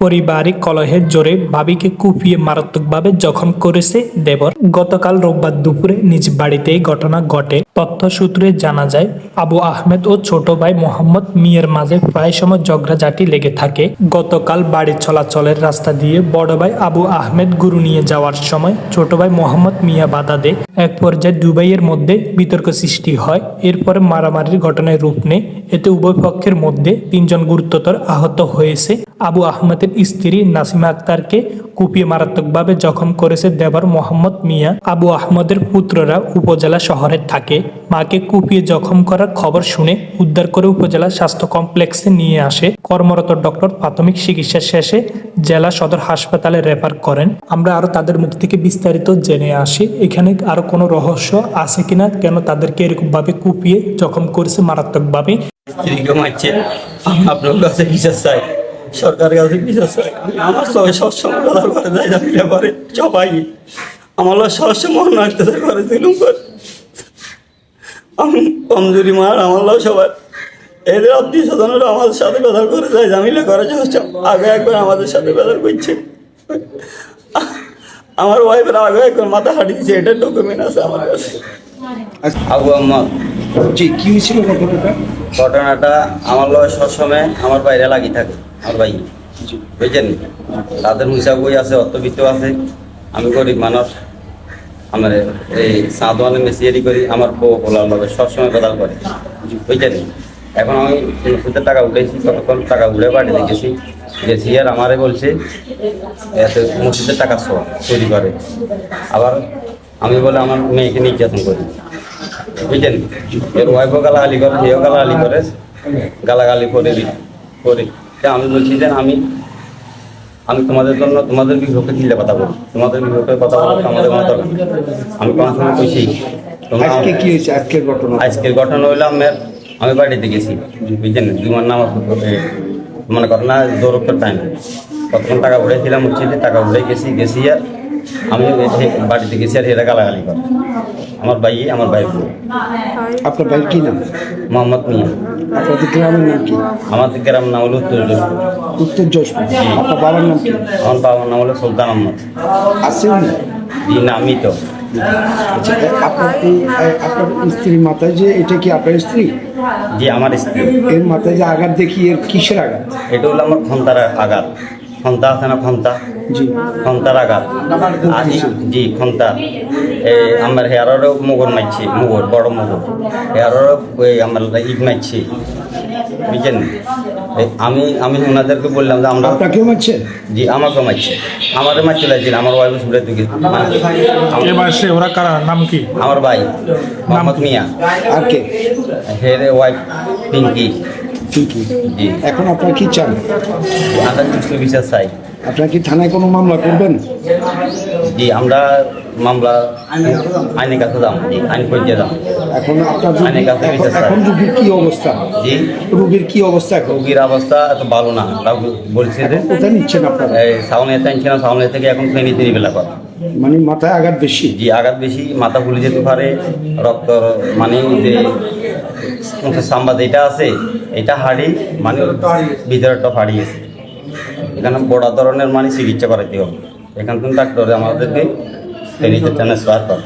পারিবারিক কলহের জোরে বাবিকে কুপিয়ে মারাত্মকভাবে জখম করেছে দেবর। গতকাল রোববার দুপুরে নিজ বাড়িতে এই ঘটনা ঘটে। তথ্য সূত্রে জানা যায়, আবু আহমেদ ও ছোট ভাই মোহাম্মদ মিয়ার মাঝে প্রায় সময় ঝগড়াঝাটি লেগে থাকে। গতকাল বাড়ি চলাচলের রাস্তা দিয়ে বড় ভাই আবু আহমেদ গুরু নিয়ে যাওয়ার সময় ছোট ভাই মোহাম্মদ মিয়া বাধা দেয়। এক পর্যায়ে দুবাইয়ের মধ্যে বিতর্ক সৃষ্টি হয়। এরপরে মারামারির ঘটনায় রূপ নেয়। এতে উভয় পক্ষের মধ্যে তিনজন গুরুতর আহত হয়েছে। আবু আহমেদের স্ত্রী নাসিমা আক্তারকে কুপিয়ে মারাত্মকভাবে জখম করেছে দেবর মোহাম্মদ মিয়া। আবু আহমদের পুত্ররা উপজেলা শহরে থাকে। মাকে কুপিয়ে জখম করার খবর শুনে উদ্ধার করে উপজেলা স্বাস্থ্য কমপ্লেক্সে নিয়ে আসে। কর্মরত ডক্টর প্রাথমিক চিকিৎসা শেষে জেলা সদর হাসপাতালে রেফার করেন। আমরা আরও তাদের মুখ থেকে বিস্তারিত জেনে আসি। এখানে আরও কোনো রহস্য আছে কিনা? কেন তাদেরকে এরকম ভাবে কুপিয়ে জখম করেছে মারাত্মকভাবে? স্ত্রীকে মারছে আপনার কাছে বিচার চাই? সরকারের কাছে চাই আমার সবাই সবসময় কথা করে যায় জামিলা করে সবাই। আমার লোক সবসময় নাচতে করে দিলুম করে আমি কমজোরি মার আমার সবার। এদের আত্মীয় স্বজনেরা আমাদের সাথে কথা করে যায় জামিলা করে সব আগে একবার আমাদের সাথে কথা করছে আমার ওয়াইফের আগে একবার মাথা হাঁটিয়েছে এটা ডকুমেন্ট আছে আমার কাছে। আবু আম্মদ জি কি হয়েছিল ঘটনাটা? ঘটনাটা আমার লয় সবসময় আমার বাইরে লাগি থাকে। ভাই, বুঝছেন? তাদের মুসা বই আছে অর্থবিত্ত আছে? আমি গরিব মানুষ। আমার এই সাঁতওয়ানে মেসিয়ারি করি, আমার বউ বলার লগে সবসময় কথা করে। বুঝছেন? এখন আমি সুদের টাকা উঠেছি কতক্ষণ টাকা উঠে বাড়িতে গেছি। গেছি আর আমারে বলছে, এত মসজিদের টাকা সব চুরি করে। আবার আমি বলে আমার মেয়েকে নির্যাতন করি। বুঝলেন এর ওয়াইফও গালাগালি করে সেও গালাগালি করে গালাগালি করে করি। তা আমি বলছি যে আমি আমি তোমাদের জন্য তোমাদের বিপক্ষে দিলে কথা বলি তোমাদের বিপক্ষে কথা বলো আমাদের কোনো দরকার আমি কোনো সময় কইছি আজকে কি হয়েছে? আজকের ঘটনা? আজকের ঘটনা হইল আমার আমি বাড়িতে গেছি। বুঝছেন? জুমার নাম মনে করো না দৌড়ার টাইম কতক্ষণ টাকা উঠেছিলাম হচ্ছে টাকা উঠে গেছি গেছি আর আমি বাড়িতে গেছি আর এরা গালাগালি করে। আমার ভাই আমার ভাই বউ। আপনার ভাইয়ের কি নাম? মোহাম্মদ মিয়া। আপনাদের গ্রামের নাম কি? আমাদের গ্রাম নাম হলো উত্তর দিনাজপুর। উত্তর যশপুর আপনার বাবার নাম কি? আমার বাবার নাম হলো সুলতান আহমদ। আছে উনি জি নামই তো। আচ্ছা আপনার আপনার স্ত্রীর মাথায় যে এটা কি আপনার স্ত্রী? জি আমার স্ত্রী। এর মাথায় যে আঘাত দেখি এর কিসের আঘাত? এটা হলো আমার খন্তার আঘাত। খন্তা আছে না খন্তা? জি। খন্তার আঘাত আর ই- জি খন্তা। এই আমার হেয়ারও মুগর মারছে মুগর বড় মুগর। হেয়ারও ওই আমার ইট মারছে বুঝছেন? আমি আমি ওনাদেরকে বললাম যে আমরা আপনাকেও মারছে? জি আমাকে মারছে। আমাদের মারতে লাগছিল আমার ওয়াইফ শুনে তুই এবার সে ওরা কারা? নাম কি? আমার ভাই মোহাম্মদ মিয়া। আর কে? হের ওয়াইফ পিঙ্কি। ঠিকই এখন আপনার কি চান? আমরা বিচার চাই। আপনার কি থানায় কোনো মামলা করবেন? জি আমরা মামলা আইনের কাছে জি আইন পর্যায়ে যাম। এখন আপনার আইনের কাছে এখন- রুগীর কি অবস্থা? জি। রুগীর কি অবস্থা রোগীর অবস্থা এত ভালো না বলছে যে কোথায় নিচ্ছেন আপনারা? এই সাউনে টানছে না সাউনে থেকে এখন ফেনি তিনি বেলা করে। মানে মাথায় আঘাত বেশি? জি আঘাত বেশি মাথা ফুলে যেতে পারে রক্ত মানে যে সাম্বা এটা আছে, এটা হাড়ি মানে ভিতরেরটা আছে। এখানে বড় ধরনের মানে চিকিৎসা করাতে হবে। এখান থেকে ডাক্তার আমাদেরকে ফেনিতে ট্রান্সফার করে।